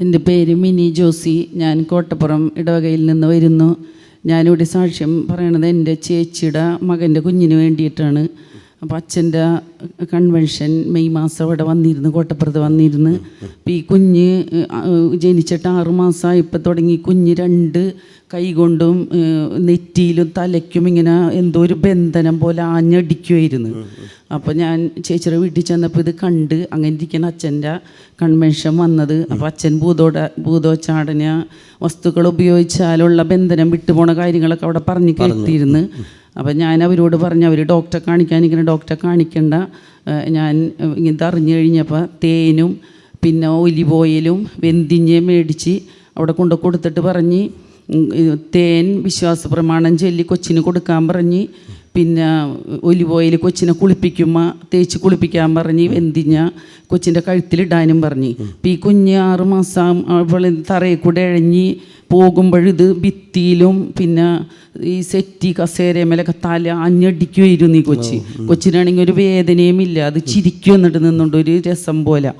എന്റെ പേര് മിനി ജോസി. ഞാൻ കോട്ടപ്പുറം ഇടവകയിൽ നിന്ന് വരുന്നു. ഞാനിവിടെ സാക്ഷ്യം പറയണത് എന്റെ ചേച്ചിയുടെ മകന്റെ കുഞ്ഞിന് വേണ്ടിയിട്ടാണ്. അപ്പോൾ അച്ഛന്റെ കൺവെൻഷൻ മെയ് മാസം അവിടെ വന്നിരുന്നു കോട്ടപ്പുറത്ത് വന്നിരുന്ന്. അപ്പോൾ ഈ കുഞ്ഞ് ജനിച്ചിട്ട് ആറ് ഇപ്പം തുടങ്ങി കുഞ്ഞ് രണ്ട് കൈകൊണ്ടും നെറ്റിയിലും തലയ്ക്കും ഇങ്ങനെ എന്തോ ഒരു ബന്ധനം പോലെ ആഞ്ഞടിക്കുമായിരുന്നു അപ്പോൾ ഞാൻ ചേച്ചിയുടെ വീട്ടിൽ ചെന്നപ്പോൾ ഇത് കണ്ട് അങ്ങനെ ഇരിക്കുന്ന അച്ഛന്റെ കൺവെൻഷൻ വന്നത്. അപ്പോൾ അച്ഛൻ ഭൂതോട ഭൂതോച്ചാടന വസ്തുക്കൾ ഉപയോഗിച്ചാലുള്ള ബന്ധനം വിട്ടുപോണ കാര്യങ്ങളൊക്കെ അവിടെ പറഞ്ഞു. കേട്ടിരുന്നു. അപ്പം ഞാൻ അവരോട് പറഞ്ഞു അവർ ഡോക്ടറെ കാണിക്കാൻ ഇങ്ങനെ ഡോക്ടറെ കാണിക്കണ്ട. ഞാൻ ഇങ്ങനത്തെ അറിഞ്ഞു കഴിഞ്ഞപ്പോൾ തേനും പിന്നെ ഒലിവ് ഓയിലും വെന്തിഞ്ഞ് മേടിച്ച് അവിടെ കൊണ്ട് കൊടുത്തിട്ട് പറഞ്ഞ് തേൻ വിശ്വാസ പ്രമാണം ചൊല്ലി കൊച്ചിന് കൊടുക്കാൻ പറഞ്ഞ് പിന്നെ ഒലിവ് ഓയിൽ കൊച്ചിനെ കുളിപ്പിക്കുമ്പോൾ തേച്ച് കുളിപ്പിക്കാൻ പറഞ്ഞ് വെന്തിഞ്ഞ കൊച്ചിന്റെ കഴുത്തിലിടാനും പറഞ്ഞ്. ഇപ്പം ഈ കുഞ്ഞ് ആറ് മാസം അവൾ തറയിൽ കൂടെ ഇഴഞ്ഞ് പോകുമ്പോഴിത് ഭിത്തിയിലും പിന്നെ ഈ സെറ്റി കസേരമേലൊക്കെ തല അഞ്ഞടിക്കുമായിരുന്നു ഈ കൊച്ചി. കൊച്ചിനാണെങ്കിൽ ഒരു വേദനയും ഇല്ല അത് ചിരിക്കും എന്നിട്ട് നിന്നുണ്ട് ഒരു രസം പോലെ.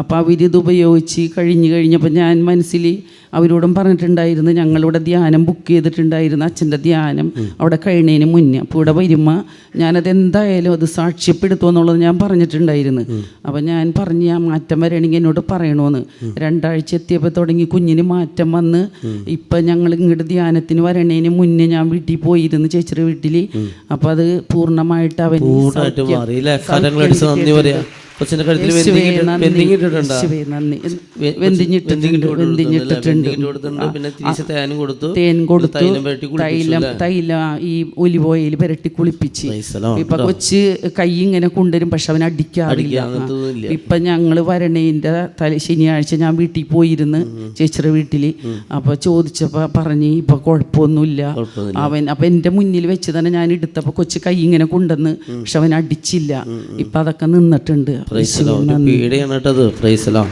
അപ്പോൾ അവരിത് ഉപയോഗിച്ച് കഴിഞ്ഞ് കഴിഞ്ഞപ്പോൾ ഞാൻ മനസ്സിൽ അവരോടും പറഞ്ഞിട്ടുണ്ടായിരുന്നു ഞങ്ങളിവിടെ ധ്യാനം ബുക്ക് ചെയ്തിട്ടുണ്ടായിരുന്നു അച്ഛന്റെ ധ്യാനം അവിടെ കഴിഞ്ഞതിന് മുന്നേ. അപ്പോൾ ഇവിടെ വരുമ്പോൾ ഞാനത് എന്തായാലും അത് സാക്ഷ്യപ്പെടുത്തുമെന്നുള്ളത് ഞാൻ പറഞ്ഞിട്ടുണ്ടായിരുന്നു. അപ്പോൾ ഞാൻ പറഞ്ഞ് ആ മാറ്റം വരണമെങ്കിൽ എന്നോട് പറയണമെന്ന് രണ്ടാഴ്ച എത്തിയപ്പോൾ തുടങ്ങി കുഞ്ഞിന് മാറ്റം വന്ന് ഇപ്പം ഞങ്ങൾ ഇങ്ങോട്ട് ധ്യാനത്തിന് വരണേന് മുന്നേ ഞാൻ വീട്ടിൽ പോയിരുന്നു ചേച്ചിയുടെ വീട്ടിൽ അപ്പം അത് പൂർണമായിട്ട് അവൻ കൊച്ചിന്റെ കഴുത്തിൽ വെന്തിങ്ങിട്ടിട്ടുണ്ട്? വെന്തിഞ്ഞിട്ടിട്ടുണ്ട് പിന്നെ തിരിച്ച് തേനും കൊടുത്തു. തേൻ കൊടുത്തു. തൈലം തൈലം ഈ ഒലിവ് ഓയിൽ പുരട്ടി കുളിപ്പിച്ച്. ഇപ്പൊ കൊച്ച് കൈ ഇങ്ങനെ കൊണ്ടുവരും പക്ഷെ അവൻ അടിക്കാറില്ല. ഇപ്പൊ ഞങ്ങൾ വരണേന്റെ തല ശനിയാഴ്ച ഞാൻ വീട്ടിൽ പോയിരുന്നു ചേച്ചിയുടെ വീട്ടിൽ അപ്പൊ ചോദിച്ചപ്പോ പറഞ്ഞു ഇപ്പൊ കുഴപ്പമൊന്നുമില്ല. അവൻ അപ്പൊ എന്റെ മുന്നിൽ വെച്ച് തന്നെ ഞാൻ എടുത്തപ്പോ കൊച്ചു കൈ ഇങ്ങനെ കൊണ്ടുവന്ന് പക്ഷെ അവൻ അടിച്ചില്ല. ഇപ്പൊ അതൊക്കെ നിന്നിട്ടുണ്ട്. പ്രൈസലോ ഒരു പീഡയാണ് കേട്ടത് പ്രൈസലോ